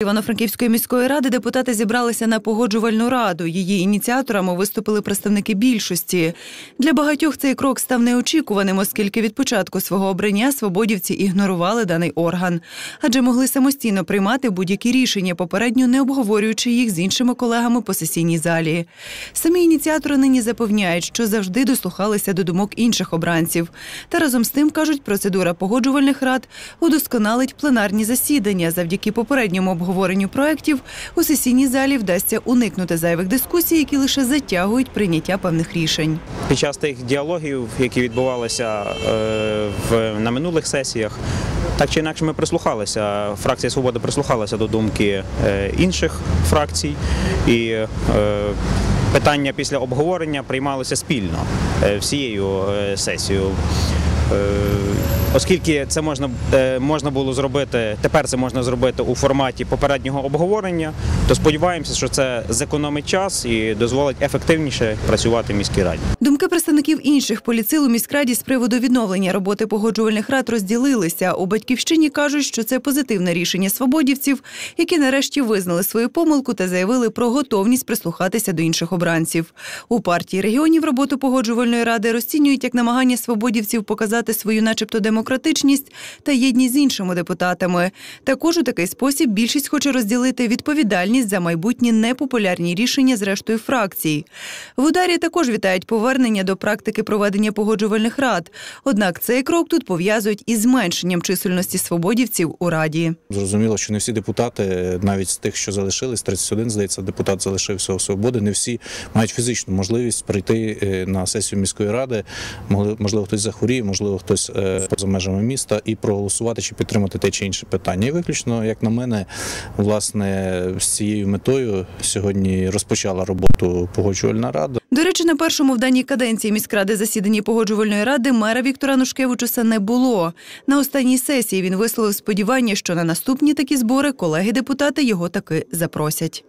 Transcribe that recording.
Івано-Франківської міської ради депутати зібралися на погоджувальну раду. Її ініціаторами виступили представники більшості. Для багатьох цей крок став неочікуваним, оскільки від початку свого обрання свободівці ігнорували даний орган, адже могли самостійно приймати будь-які рішення, попередньо не обговорюючи їх з іншими колегами по сесійній залі. Самі ініціатори нині запевняють, що завжди дослухалися до думок інших обранців. Та разом з тим кажуть, процедура погоджувальних рад удосконалить пленарні засідання завдяки попередньому обговоренню проєктів у сесійній залі вдасться уникнути зайвих дискусій, які лише затягують прийняття певних рішень. Під час тих діалогів, які відбувалися е, на минулих сесіях, так чи інакше ми прислухалися. Фракція Свобода прислухалася до думки е, інших фракцій, і е, питання після обговорення приймалося спільно всією сесією. Е, Оскільки це можна, е, можна було зробити, тепер це можна зробити у форматі попереднього обговорення, то сподіваємося, що це зекономить час і дозволить ефективніше працювати в міській раді. Думки представників інших поліцил у міськраді з приводу відновлення роботи погоджувальних рад розділилися. У батьківщині кажуть, що це позитивне рішення свободівців, які нарешті визнали свою помилку та заявили про готовність прислухатися до інших обранців. У партії регіонів роботу погоджувальної ради розцінюють як намагання свободівців показати свою, начебто, демократичність та єдність з іншими депутатами. Також у такий спосіб більшість хоче розділити відповідальність за майбутні непопулярні рішення з рештою фракцій. В ударі також вітають повернення до практики проведення погоджувальних рад. Однак цей крок тут пов'язують із зменшенням чисельності свободівців у раді. Зрозуміло, що не всі депутати, навіть з тих, що залишились, 31, здається, депутат залишився у свободи. Не всі мають фізичну можливість прийти е, на сесію міської ради. Можливо, хтось захворіє, можливо, хтось е, поза межами міста і проголосувати чи підтримати те чи інше питання. І виключно, як на мене, власне, з цією метою сьогодні розпочала роботу погоджувальна рада. До речі, на першому в даній каденції міськради засіданні погоджувальної ради мера Віктора Нушкевичуса не було. На останній сесії він висловив сподівання, що на наступні такі збори колеги-депутати його таки запросять.